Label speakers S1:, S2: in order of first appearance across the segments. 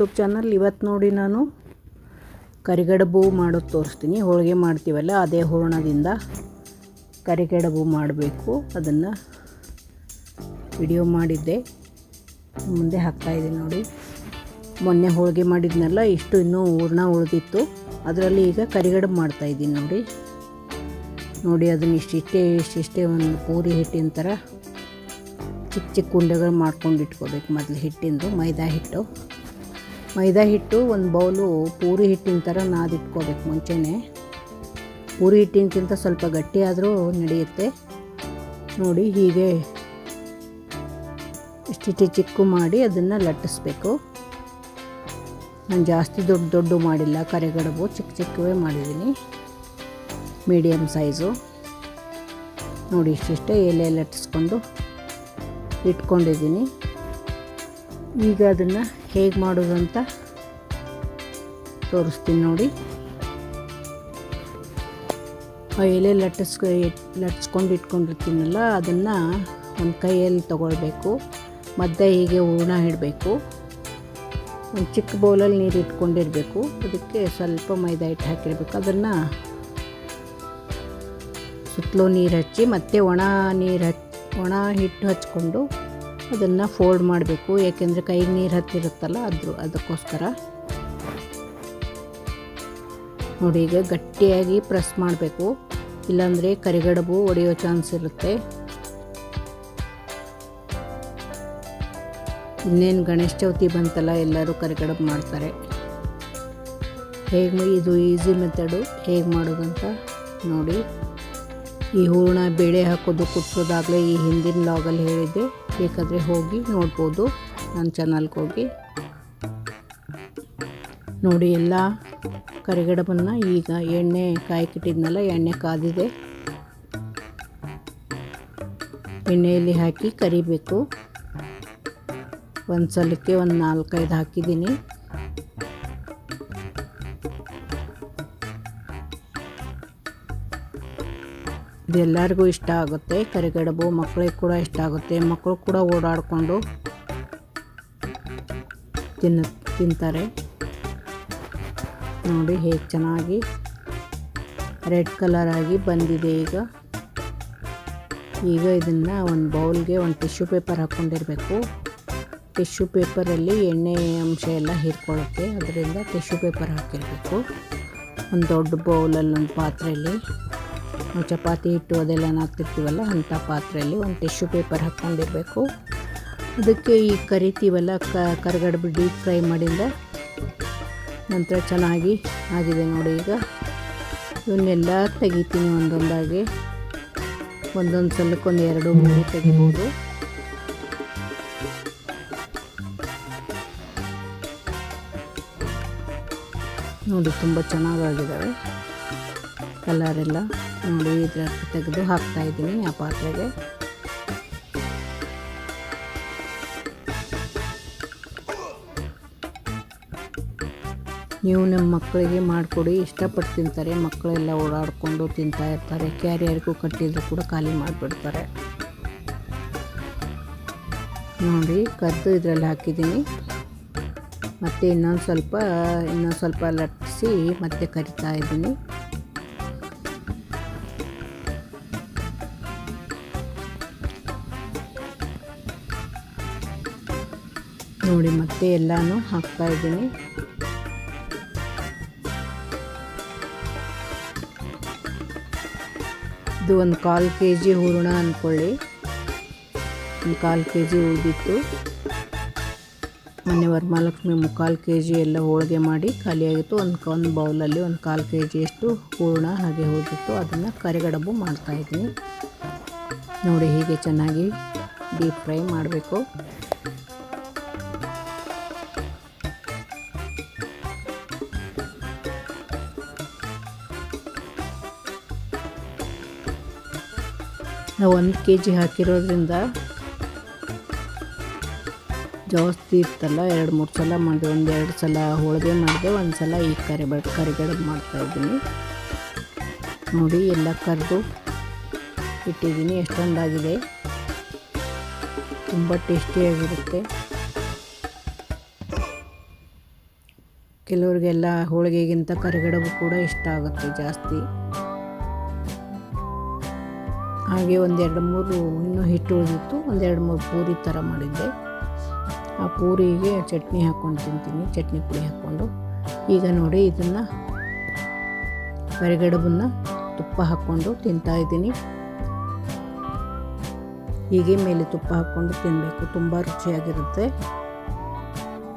S1: YouTube channel ಇವತ್ತು ನೋಡಿ ನಾನು ಕರಿಗಡಬು ಮಾಡೋದು ತೋರಿಸ್ತೀನಿ. ಹೋಳಿಗೆ ಮಾಡ್ತೀವಲ್ಲ, ಅದೇ ಹೂರಣದಿಂದ ಕರಿಗಡಬು ಮಾಡಬೇಕು. ಅದನ್ನು ವಿಡಿಯೋ ಮಾಡಿದ್ದೆ. ಮುಂದೆ ಹಾಕ್ತಾಯಿದ್ದೀನಿ ನೋಡಿ. ಮೊನ್ನೆ ಹೋಳಿಗೆ ಮಾಡಿದ್ನಲ್ಲ, ಇಷ್ಟು ಇನ್ನೂ ಹೂರ್ಣ ಉಳಿದಿತ್ತು. ಅದರಲ್ಲಿ ಈಗ ಕರಿಗಡಬು ಮಾಡ್ತಾಯಿದ್ದೀನಿ ನೋಡಿ. ನೋಡಿ, ಅದನ್ನ ಇಷ್ಟಿಷ್ಟೇ ಇಷ್ಟಿಷ್ಟೇ ಒಂದು ಪೂರಿ ಹಿಟ್ಟಿನ ಥರ ಚಿಕ್ಕ ಚಿಕ್ಕ ಉಂಡೆಗಳು ಮಾಡ್ಕೊಂಡು ಇಟ್ಕೋಬೇಕು. ಮೊದಲು ಹಿಟ್ಟಿಂದು ಮೈದಾ ಹಿಟ್ಟು. ಮೈದಾ ಹಿಟ್ಟು, ಒಂದು ಬೌಲು ಪೂರಿ ಹಿಟ್ಟಿನ ಥರ ನಾದಿಟ್ಕೋಬೇಕು ಮುಂಚೆನೇ. ಪೂರಿ ಹಿಟ್ಟಿನಕ್ಕಿಂತ ಸ್ವಲ್ಪ ಗಟ್ಟಿಯಾದರೂ ನಡೆಯುತ್ತೆ. ನೋಡಿ ಹೀಗೆ ಇಷ್ಟಿಟ್ಟು ಚಿಕ್ಕು ಮಾಡಿ ಅದನ್ನು ಲಟ್ಟಿಸ್ಬೇಕು. ನಾನು ಜಾಸ್ತಿ ದೊಡ್ಡ ದೊಡ್ಡ ಮಾಡಿಲ್ಲ, ಕರೆಗಡಬು ಚಿಕ್ಕ ಚಿಕ್ಕವೇ ಮಾಡಿದ್ದೀನಿ ಮೀಡಿಯಮ್ ಸೈಜು. ನೋಡಿ ಇಷ್ಟಿಷ್ಟೇ ಎಲೆ ಲಟ್ಟಿಸ್ಕೊಂಡು ಇಟ್ಕೊಂಡಿದ್ದೀನಿ. ಈಗ ಅದನ್ನು ಹೇಗೆ ಮಾಡೋದು ಅಂತ ತೋರಿಸ್ತೀನಿ ನೋಡಿ. ಆ ಎಲೆ ಲಟ್ಟಿಸ್ ಲಟ್ಸ್ಕೊಂಡು ಇಟ್ಕೊಂಡಿರ್ತೀನಲ್ಲ, ಅದನ್ನು ಒಂದು ಕೈಯಲ್ಲಿ ತಗೊಳ್ಬೇಕು. ಮಧ್ಯೆ ಹೀಗೆ ಹೂರ್ಣ ಇಡಬೇಕು. ಒಂದು ಚಿಕ್ಕ ಬೌಲಲ್ಲಿ ನೀರು ಇಟ್ಕೊಂಡಿರಬೇಕು. ಅದಕ್ಕೆ ಸ್ವಲ್ಪ ಮೈದಾ ಹಿಟ್ಟು ಹಾಕಿರ್ಬೇಕು. ಅದನ್ನು ಸುತ್ತಲೂ ನೀರು ಹಚ್ಚಿ, ಮತ್ತೆ ಒಣ ನೀರು ಹಚ್ಚಿ ಒಣ ಹಿಟ್ಟು ಹಚ್ಕೊಂಡು ಅದನ್ನು ಫೋಲ್ಡ್ ಮಾಡಬೇಕು. ಏಕೆಂದರೆ ಕೈಗೆ ನೀರು ಹತ್ತಿರುತ್ತಲ್ಲ, ಅದ್ರ ಅದಕ್ಕೋಸ್ಕರ. ನೋಡಿ, ಈಗ ಗಟ್ಟಿಯಾಗಿ ಪ್ರೆಸ್ ಮಾಡಬೇಕು. ಇಲ್ಲಾಂದರೆ ಕರಿಗಡಬು ಒಡೆಯೋ ಚಾನ್ಸ್ ಇರುತ್ತೆ. ಇನ್ನೇನು ಗಣೇಶ ಚೌತಿ ಬಂತಲ್ಲ, ಎಲ್ಲರೂ ಕರಿಗಡಬು ಮಾಡ್ತಾರೆ. ಹೇಗೆ ಇದು ಈಸಿ ಮೆಥಡು ಹೇಗೆ ಮಾಡೋದಂತ ನೋಡಿ. ಈ ಹೂರಣ ಬೇಳೆ ಹಾಕೋದು ಕುಟ್ಟೋದಾಗಲೇ ಈ ಹಿಂದಿನ ಲಾಗಲ್ಲಿ ಹೇಳಿದ್ದೆ. ಬೇಕಾದರೆ ಹೋಗಿ ನೋಡ್ಬೋದು. ನನ್ನ ಚಾನಲ್ಗೆ ಹೋಗಿ. ನೋಡಿ ಎಲ್ಲ ಕರಿಗಡಬನ್ನು ಈಗ ಎಣ್ಣೆ ಕಾಯ್ಕಿಟ್ಟಿದ್ನಲ್ಲ, ಎಣ್ಣೆ ಕಾದಿದೆ. ಎಣ್ಣೆಯಲ್ಲಿ ಹಾಕಿ ಕರಿಬೇಕು. ಒಂದು ಸಲಕ್ಕೆ ಒಂದು ನಾಲ್ಕೈದು ಹಾಕಿದ್ದೀನಿ. ಇದೆಲ್ಲರಿಗೂ ಇಷ್ಟ ಆಗುತ್ತೆ. ಕರಿಗಡಬು ಮಕ್ಕಳಿಗೆ ಕೂಡ ಇಷ್ಟ ಆಗುತ್ತೆ. ಮಕ್ಕಳು ಕೂಡ ಓಡಾಡಿಕೊಂಡು ತಿನ್ನ, ತಿಂತಾರೆ. ನೋಡಿ ಹೇಗೆ ಚೆನ್ನಾಗಿ ರೆಡ್ ಕಲರ್ ಆಗಿ ಬಂದಿದೆ ಈಗ. ಈಗ ಇದನ್ನು ಒಂದು ಬೌಲ್ಗೆ ಒಂದು ಟಿಶ್ಯೂ ಪೇಪರ್ ಹಾಕ್ಕೊಂಡಿರಬೇಕು ಟಿಶ್ಯೂ ಪೇಪರಲ್ಲಿ ಎಣ್ಣೆ ಅಂಶ ಎಲ್ಲ ಹೀರ್ಕೊಳ್ಳುತ್ತೆ. ಅದರಿಂದ ಟಿಶ್ಯೂ ಪೇಪರ್ ಹಾಕಿರಬೇಕು. ಒಂದು ದೊಡ್ಡ ಬೌಲಲ್ಲಿ, ಒಂದು ಪಾತ್ರೆಯಲ್ಲಿ. ನಾವು ಚಪಾತಿ ಹಿಟ್ಟು ಅದೆಲ್ಲ ಹಾಕ್ತಿರ್ತೀವಲ್ಲ ಅಂಥ ಪಾತ್ರೆಯಲ್ಲಿ ಒಂದು ಟಿಶ್ಯೂ ಪೇಪರ್ ಹಾಕ್ಕೊಂಡಿರಬೇಕು. ಅದಕ್ಕೆ ಈ ಕರಿತೀವಲ್ಲ ಕರ್ಗಡ್ಬು ಡೀಪ್ ಫ್ರೈ ಮಾಡಿಂದ ನಂತರ ಚೆನ್ನಾಗಿ ಆಗಿದೆ ನೋಡಿ ಈಗ. ಇವನ್ನೆಲ್ಲ ತೆಗಿತೀನಿ ಒಂದೊಂದಾಗಿ. ಒಂದೊಂದು ಸಲಕ್ಕೊಂದು ಎರಡು, ಮೂರು ತೆಗಿಬೋದು. ನೋಡಿ, ತುಂಬ ಚೆನ್ನಾಗಾಗಿದ್ದಾವೆ. ಕಲರೆಲ್ಲ ನೋಡಿ ಇದ್ರ ತೆಗೆದು ಹಾಕ್ತಾ ಇದ್ದೀನಿ ಆ ಪಾತ್ರೆಗೆ. ನೀವು ನಮ್ಮ ಮಕ್ಕಳಿಗೆ ಮಾಡಿಕೊಡಿ, ಇಷ್ಟಪಟ್ಟು ತಿಂತಾರೆ, ಮಕ್ಕಳೆಲ್ಲ ಓಡಾಡಿಕೊಂಡು ತಿಂತಾ ಇರ್ತಾರೆ, ಕ್ಯಾರಿಯರ್ಗೂ ಕಟ್ಟಿದ್ರು ಕೂಡ ಖಾಲಿ ಮಾಡಿಬಿಡ್ತಾರೆ. ನೋಡಿ ಕದ್ದು ಇದರಲ್ಲಿ ಹಾಕಿದ್ದೀನಿ. ಮತ್ತು ಇನ್ನೊಂದು ಸ್ವಲ್ಪ ಇನ್ನೊಂದು ಸ್ವಲ್ಪ ಲಟ್ಟಿಸಿ ಮತ್ತೆ ಕರಿತಾ ಇದ್ದೀನಿ. ನೋಡಿ, ಮತ್ತೆ ಎಲ್ಲನೂ ಹಾಕ್ತಾ ಇದ್ದೀನಿ. ಇದು ಒಂದು ಕಾಲು ಕೆ ಜಿ ಹೂರಣ ಅಂದ್ಕೊಳ್ಳಿ ಒಂದು ಕಾಲು ಕೆ ಜಿ ಉಳಿದಿತ್ತು. ಮೊನ್ನೆ ವರಮಹಾಲಕ್ಷ್ಮಿ ಮುಕ್ಕಾಲು ಕೆ ಜಿ ಎಲ್ಲ ಹೋಳಿಗೆ ಮಾಡಿ ಖಾಲಿಯಾಗಿತ್ತು. ಒಂದು ಒಂದು ಬೌಲಲ್ಲಿ ಒಂದು ಕಾಲು ಕೆ ಜಿಯಷ್ಟು ಹೂರಣ ಹಾಗೆ ಹೋಗಿತ್ತು ಅದನ್ನು ಕರಿಗಡಬು ಮಾಡ್ತಾಯಿದ್ದೀನಿ ನೋಡಿ, ಹೀಗೆ ಚೆನ್ನಾಗಿ ಡೀಪ್ ಫ್ರೈ ಮಾಡಬೇಕು. ನಾವು ಒಂದು ಕೆ ಜಿ ಹಾಕಿರೋದ್ರಿಂದ ಜಾಸ್ತಿ ಇತ್ತಲ್ಲ, ಎರಡು ಮೂರು ಸಲ ಮಾಡಿದೆ, ಒಂದು ಎರಡು ಸಲ ಹೋಳಿಗೆ ಮಾಡಿದೆ, ಒಂದು ಸಲ ಈ ಕರಿಬೇಡ ಕರಿಗಡುಬು ಮಾಡ್ತಾಯಿದ್ದೀನಿ ನೋಡಿ, ಎಲ್ಲ ಕರೆದು ಇಟ್ಟಿದ್ದೀನಿ ಎಷ್ಟೊಂದಾಗಿದೆ ತುಂಬ ಟೇಸ್ಟಿಯಾಗಿರುತ್ತೆ ಕೆಲವರಿಗೆಲ್ಲ ಹೋಳಿಗೆಗಿಂತ ಕರಿಗಡಬು ಕೂಡ ಇಷ್ಟ ಆಗುತ್ತೆ ಜಾಸ್ತಿ. ಹಾಗೆ ಒಂದೆರಡು ಮೂರು ಇನ್ನೂ ಹಿಟ್ಟು ಉಳಿದಿತ್ತು. ಒಂದೆರಡು ಮೂರು ಪೂರಿ ಥರ ಮಾಡಿದ್ದೆ. ಆ ಪೂರಿಗೆ ಚಟ್ನಿ ಹಾಕ್ಕೊಂಡು ತಿಂತೀನಿ. ಚಟ್ನಿ ಪುಡಿ ಹಾಕ್ಕೊಂಡು. ಈಗ ನೋಡಿ ಇದನ್ನು ಕರಿಗಡಬನ್ನು ತುಪ್ಪ ಹಾಕ್ಕೊಂಡು ತಿಂತಾ ಇದ್ದೀನಿ. ಹೀಗೆ ಮೇಲೆ ತುಪ್ಪ ಹಾಕ್ಕೊಂಡು ತಿನ್ನಬೇಕು ತುಂಬ ರುಚಿಯಾಗಿರುತ್ತೆ.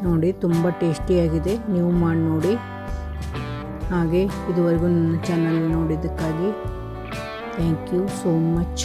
S1: ನೋಡಿ ತುಂಬ ಟೇಸ್ಟಿಯಾಗಿದೆ. ನೀವು ಮಾಡಿ ನೋಡಿ. ಹಾಗೆ ಇದುವರೆಗೂ ನನ್ನ ಚಾನಲ್ ನೋಡಿದ್ದಕ್ಕಾಗಿ Thank you so much.